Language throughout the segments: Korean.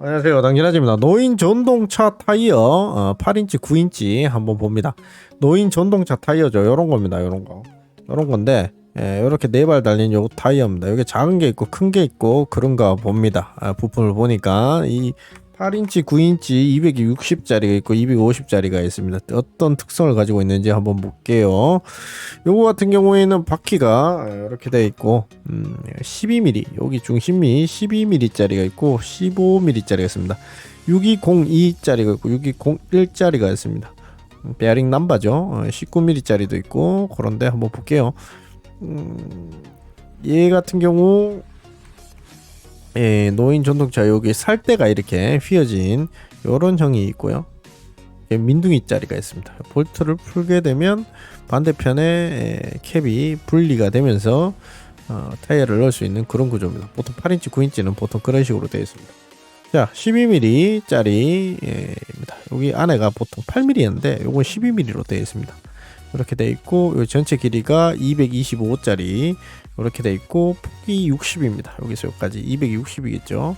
안녕하세요. 당진아지입니다. 노인 전동차 타이어 어, 8인치 9인치 한번 봅니다. 노인 전동차 타이어죠. 요런 겁니다. 요런 거. 요런 건데 예, 요렇게 네 발 달린 요 타이어입니다. 여기 작은 게 있고 큰 게 있고 그런가 봅니다. 아, 부품을 보니까 이 8인치 9인치 260짜리가 있고 250짜리가 있습니다. 어떤 특성을 가지고 있는지 한번 볼게요. 요거 같은 경우에는 바퀴가 이렇게 돼 있고 음, 12mm 여기 중심이 12mm짜리가 있고 15mm짜리가 있습니다. 6202짜리가 있고 6201짜리가 있습니다. 음, 베어링 남바죠? 어, 19mm짜리도 있고 그런데 한번 볼게요. 음, 얘 같은 경우 예, 노인 전동차 여기 살대가 이렇게 휘어진 요런 형이 있고요 예, 민둥이 짜리가 있습니다. 볼트를 풀게 되면 반대편에 에, 캡이 분리가 되면서 어, 타이어를 넣을 수 있는 그런 구조입니다. 보통 8인치, 9인치는 보통 그런 식으로 되어 있습니다. 자, 12mm 짜리입니다. 여기 안에가 보통 8mm였는데 요건 12mm로 되어 있습니다. 이렇게 되어 있고 요 전체 길이가 225짜리 이렇게 되어 있고 폭이 60입니다. 여기서 여기까지 260이겠죠.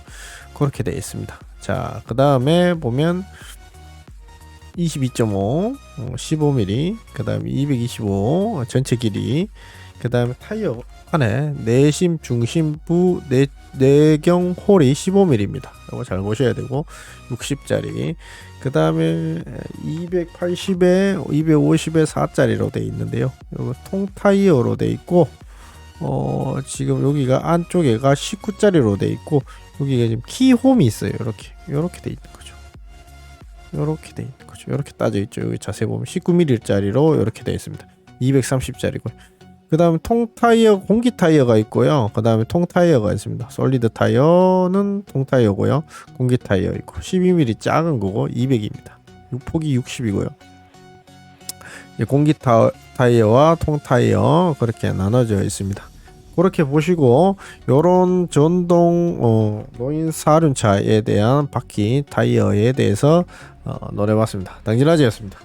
그렇게 되어 있습니다. 자, 그 다음에 보면 22.5, 15mm, 그 다음에 225 전체 길이, 그 다음에 타이어 안에 내심 중심부 내, 내경 홀이 15mm입니다. 이거 잘 보셔야 되고 60짜리, 그 다음에 280에 250에 4짜리로 돼 있는데요. 이거 통 타이어로 돼 있고 어 지금 여기가 안쪽에가 19짜리로 돼 있고 여기가 지금 키홈이 있어요. 이렇게 이렇게 돼 있는 거죠. 이렇게 돼 있는 거죠. 이렇게 따져 있죠. 여기 자세히 보면 19mm짜리로 이렇게 돼 있습니다. 230짜리고. 그 다음에 통 타이어 공기 타이어가 있고요. 그 다음에 통 타이어가 있습니다. 솔리드 타이어는 통 타이어고요. 공기 타이어 있고 12mm 작은 거고 200입니다. 폭이 60이고요. 공기 타, 타이어와 통 타이어 그렇게 나눠져 있습니다. 그렇게 보시고 요런 전동 어, 노인 사륜차에 대한 바퀴 타이어에 대해서 어, 노려봤습니다. 당진아지였습니다.